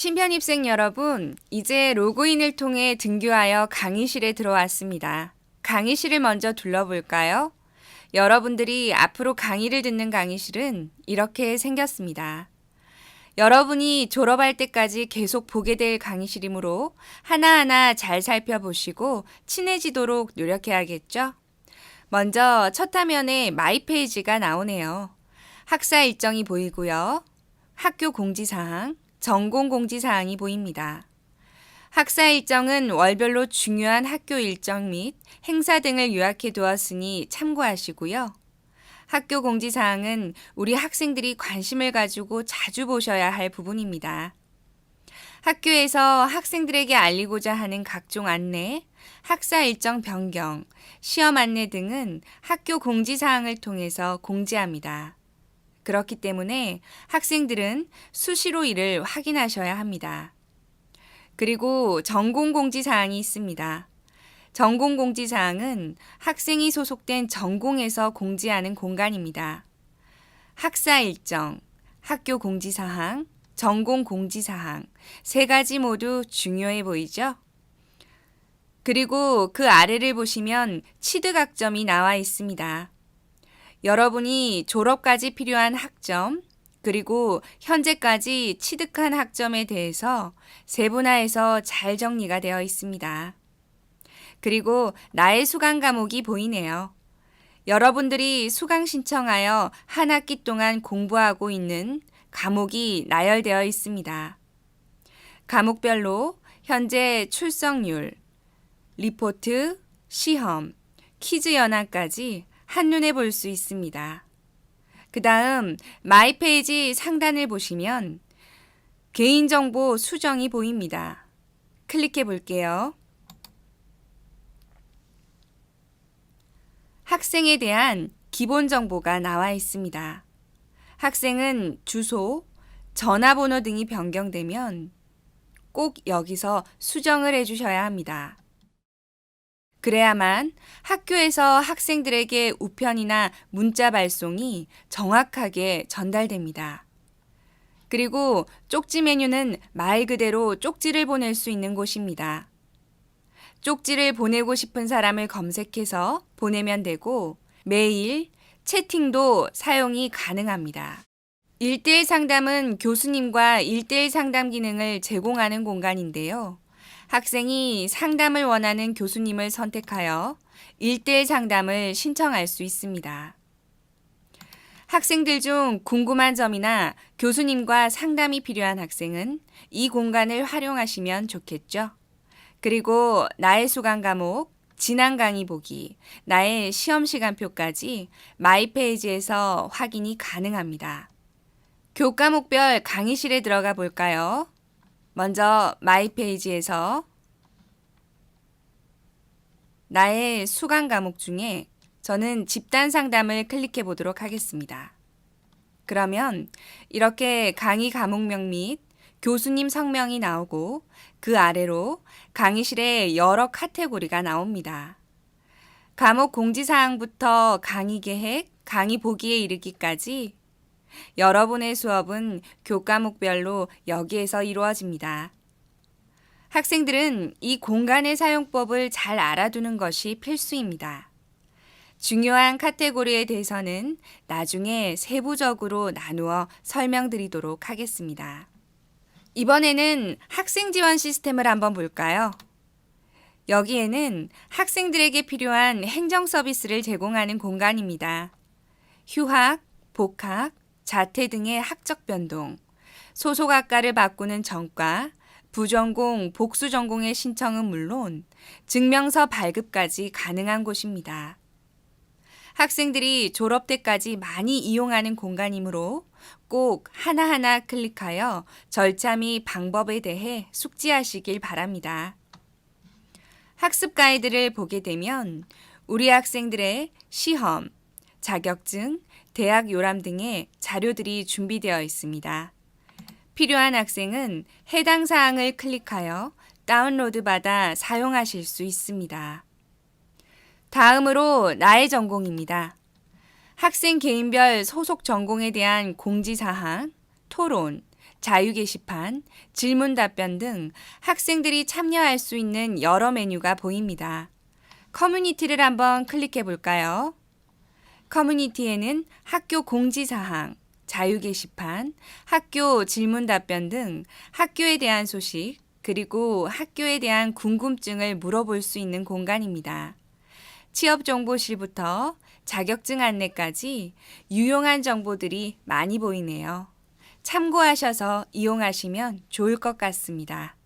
신편입생 여러분, 이제 로그인을 통해 등교하여 강의실에 들어왔습니다. 강의실을 먼저 둘러볼까요? 여러분들이 앞으로 강의를 듣는 강의실은 이렇게 생겼습니다. 여러분이 졸업할 때까지 계속 보게 될 강의실이므로 하나하나 잘 살펴보시고 친해지도록 노력해야겠죠? 먼저 첫 화면에 마이 페이지가 나오네요. 학사 일정이 보이고요. 학교 공지사항, 전공 공지사항이 보입니다. 학사 일정은 월별로 중요한 학교 일정 및 행사 등을 요약해 두었으니 참고하시고요. 학교 공지사항은 우리 학생들이 관심을 가지고 자주 보셔야 할 부분입니다. 학교에서 학생들에게 알리고자 하는 각종 안내, 학사 일정 변경, 시험 안내 등은 학교 공지사항을 통해서 공지합니다. 그렇기 때문에 학생들은 수시로 이를 확인하셔야 합니다. 그리고 전공 공지 사항이 있습니다. 전공 공지 사항은 학생이 소속된 전공에서 공지하는 공간입니다. 학사 일정, 학교 공지 사항, 전공 공지 사항 세 가지 모두 중요해 보이죠? 그리고 그 아래를 보시면 취득학점이 나와 있습니다. 여러분이 졸업까지 필요한 학점, 그리고 현재까지 취득한 학점에 대해서 세분화해서 잘 정리가 되어 있습니다. 그리고 나의 수강 과목이 보이네요. 여러분들이 수강 신청하여 한 학기 동안 공부하고 있는 과목이 나열되어 있습니다. 과목별로 현재 출석률, 리포트, 시험, 퀴즈 연합까지 한눈에 볼 수 있습니다. 그 다음 마이 페이지 상단을 보시면 개인정보 수정이 보입니다. 클릭해 볼게요. 학생에 대한 기본 정보가 나와 있습니다. 학생은 주소, 전화번호 등이 변경되면 꼭 여기서 수정을 해 주셔야 합니다. 그래야만 학교에서 학생들에게 우편이나 문자 발송이 정확하게 전달됩니다. 그리고 쪽지 메뉴는 말 그대로 쪽지를 보낼 수 있는 곳입니다. 쪽지를 보내고 싶은 사람을 검색해서 보내면 되고 메일, 채팅도 사용이 가능합니다. 1대1 상담은 교수님과 1대1 상담 기능을 제공하는 공간인데요. 학생이 상담을 원하는 교수님을 선택하여 1대1 상담을 신청할 수 있습니다. 학생들 중 궁금한 점이나 교수님과 상담이 필요한 학생은 이 공간을 활용하시면 좋겠죠. 그리고 나의 수강 과목, 지난 강의 보기, 나의 시험 시간표까지 마이 페이지에서 확인이 가능합니다. 교과목별 강의실에 들어가 볼까요? 먼저 마이 페이지에서 나의 수강 과목 중에 저는 집단 상담을 클릭해 보도록 하겠습니다. 그러면 이렇게 강의 과목명 및 교수님 성명이 나오고 그 아래로 강의실에 여러 카테고리가 나옵니다. 과목 공지사항부터 강의 계획, 강의 보기에 이르기까지 여러분의 수업은 교과목별로 여기에서 이루어집니다. 학생들은 이 공간의 사용법을 잘 알아두는 것이 필수입니다. 중요한 카테고리에 대해서는 나중에 세부적으로 나누어 설명드리도록 하겠습니다. 이번에는 학생 지원 시스템을 한번 볼까요? 여기에는 학생들에게 필요한 행정 서비스를 제공하는 공간입니다. 휴학, 복학, 자퇴 등의 학적 변동, 소속 학과를 바꾸는 전과, 부전공, 복수전공의 신청은 물론 증명서 발급까지 가능한 곳입니다. 학생들이 졸업 때까지 많이 이용하는 공간이므로 꼭 하나하나 클릭하여 절차 및 방법에 대해 숙지하시길 바랍니다. 학습 가이드를 보게 되면 우리 학생들의 시험, 자격증, 대학 요람 등의 자료들이 준비되어 있습니다. 필요한 학생은 해당 사항을 클릭하여 다운로드 받아 사용하실 수 있습니다. 다음으로 나의 전공입니다. 학생 개인별 소속 전공에 대한 공지사항, 토론, 자유 게시판, 질문 답변 등 학생들이 참여할 수 있는 여러 메뉴가 보입니다. 커뮤니티를 한번 클릭해 볼까요? 커뮤니티에는 학교 공지사항, 자유 게시판, 학교 질문 답변 등 학교에 대한 소식, 그리고 학교에 대한 궁금증을 물어볼 수 있는 공간입니다. 취업 정보실부터 자격증 안내까지 유용한 정보들이 많이 보이네요. 참고하셔서 이용하시면 좋을 것 같습니다.